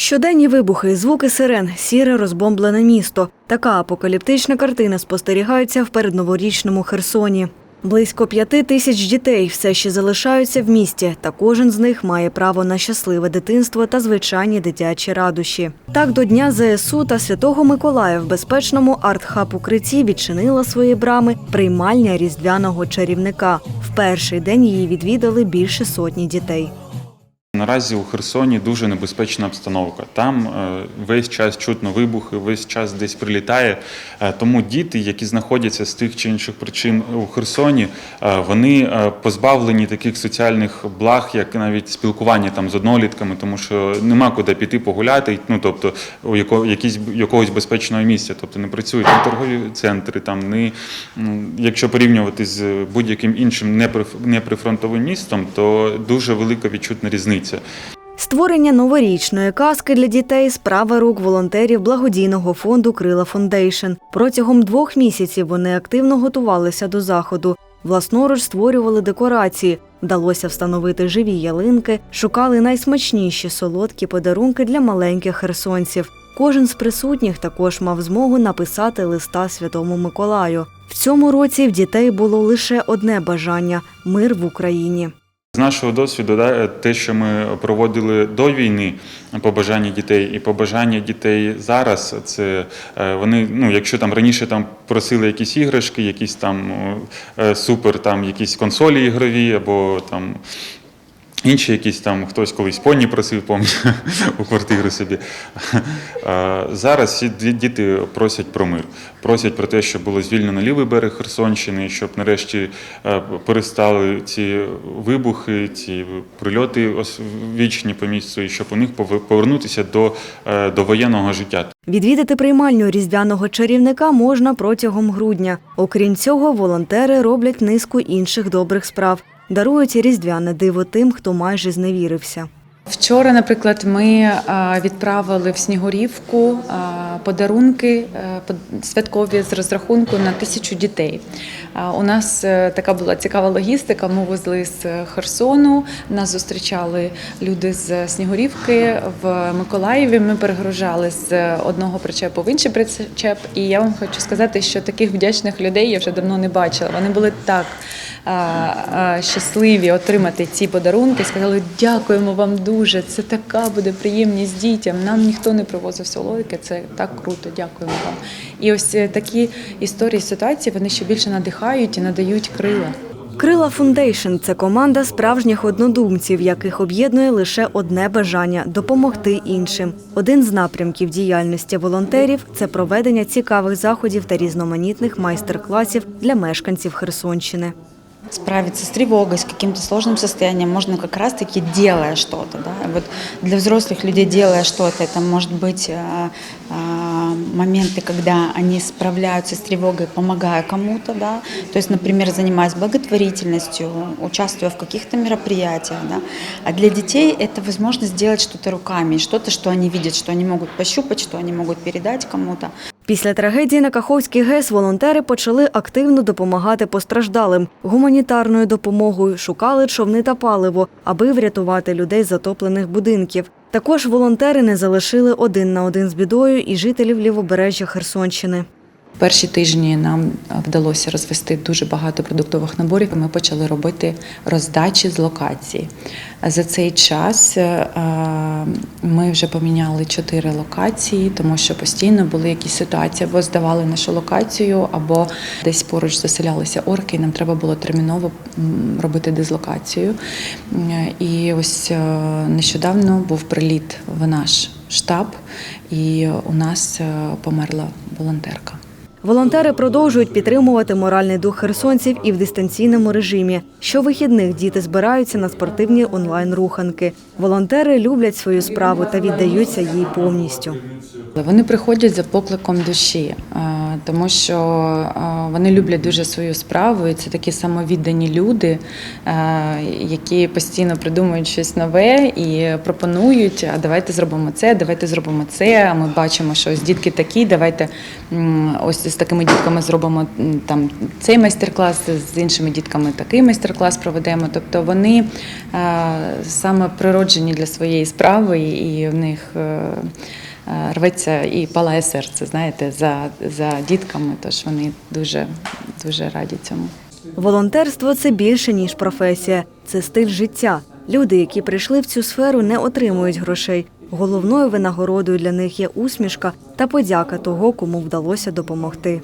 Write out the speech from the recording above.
Щоденні вибухи, звуки сирен, сіре розбомблене місто. Така апокаліптична картина спостерігається в передноворічному Херсоні. Близько п'яти тисяч дітей все ще залишаються в місті, та кожен з них має право на щасливе дитинство та звичайні дитячі радощі. Так до Дня ЗСУ та Святого Миколая в безпечному арт-хаб укритті відчинила свої брами приймальня різдвяного чарівника. В перший день її відвідали більше сотні дітей. Наразі у Херсоні дуже небезпечна обстановка. Там е, весь час чутно вибухи, весь час десь прилітає. Е, Тому діти, які знаходяться з тих чи інших причин у Херсоні, е, вони позбавлені таких соціальних благ, як навіть спілкування там з однолітками, тому що нема куди піти погуляти, ну тобто у якісь якогось безпечного місця. Тобто не працюють ні торгові центри, там ні, якщо порівнювати з будь-яким іншим неприф- неприфронтовим містом, то дуже велика відчутна різниця. Створення новорічної казки для дітей справа рук волонтерів благодійного фонду Крила Фондейшн. Протягом двох місяців вони активно готувалися до заходу. Власноруч створювали декорації, вдалося встановити живі ялинки, шукали найсмачніші солодкі подарунки для маленьких херсонців. Кожен з присутніх також мав змогу написати листа Святому Миколаю. В цьому році в дітей було лише одне бажання мир в Україні. З нашого досвіду, да, те, що ми проводили до війни, побажання дітей і побажання дітей зараз, це е, вони, ну якщо там раніше там просили якісь іграшки, якісь там е, супер, там якісь консолі ігрові або там. Інші якісь там хтось колись поні просив пам'ятаю, у квартиру собі. Зараз всі ді- діти просять про мир, просять про те, щоб було звільнено лівий берег Херсонщини, щоб нарешті е, перестали ці вибухи, ці прильоти вічні по місту, і щоб у них пове- повернутися до, е, до воєнного життя. Відвідати приймальню різдвяного чарівника можна протягом грудня. Окрім цього, волонтери роблять низку інших добрих справ, дарують різдвяне диво тим, хто майже зневірився. Вчора, наприклад, ми відправили в Снігурівку подарунки е, святкові з розрахунку на тисячу дітей. У нас е, така була цікава логістика. Ми везли з Херсону. Нас зустрічали люди з Снігурівки в Миколаєві. Ми перегружали з одного причепу в інший причеп. І я вам хочу сказати, що таких вдячних людей я вже давно не бачила. Вони були так щасливі отримати ці подарунки. Сказали, дякуємо вам дуже. Це така буде приємність дітям. Нам ніхто не привозив солодке. Це так круто. Дякуємо вам. І ось е, такі історії ситуації вони ще більше надихають і надають крила. Крила Фундейшн це команда справжніх однодумців, яких об'єднує лише одне бажання допомогти іншим. Один з напрямків діяльності волонтерів це проведення цікавих заходів та різноманітних майстер-класів для мешканців Херсонщини. Справиться с тревогой, с каким-то сложным состоянием можно как раз-таки делая что-то. Да? Вот для взрослых людей делая что-то, это может быть э, э, моменты, когда они справляются с тревогой, помогая кому-то. Да? То есть, например, занимаясь благотворительностью, участвуя в каких-то мероприятиях. Да? А для детей это возможность сделать что-то руками, что-то, что они видят, что они могут пощупать, что они могут передать кому-то. Після трагедії на Каховській ГЕС волонтери почали активно допомагати постраждалим. Гуманітарною допомогою шукали човни та паливо, аби врятувати людей з затоплених будинків. Також волонтери не залишили один на один з бідою і жителів лівобережжя Херсонщини. Перші тижні нам вдалося розвести дуже багато продуктових наборів. Ми почали робити роздачі з локації. За цей час е, ми вже поміняли чотири локації, тому що постійно були якісь ситуації, або здавали нашу локацію, або десь поруч заселялися орки, і нам треба було терміново робити дислокацію. І ось е, нещодавно був приліт в наш штаб, і у нас е, померла волонтерка. Волонтери продовжують підтримувати моральний дух херсонців і в дистанційному режимі. Щовихідних діти збираються на спортивні онлайн-руханки. Волонтери люблять свою справу та віддаються їй повністю. Вони приходять за покликом душі. Е, тому що вони люблять дуже свою справу, і це такі самовіддані люди, які постійно придумують щось нове і пропонують: а давайте зробимо це, давайте зробимо це. А ми бачимо, що ось дітки такі, давайте ось з такими дітками зробимо там цей майстер-клас, з іншими дітками такий майстер-клас проведемо. Тобто вони саме природжені для своєї справи, і в них. Е, Рветься і палає серце, знаєте, за, за дітками, тож вони дуже, дуже раді цьому. Волонтерство це більше ніж професія, це стиль життя. Люди, які прийшли в цю сферу, не отримують грошей. Головною винагородою для них є усмішка та подяка того, кому вдалося допомогти.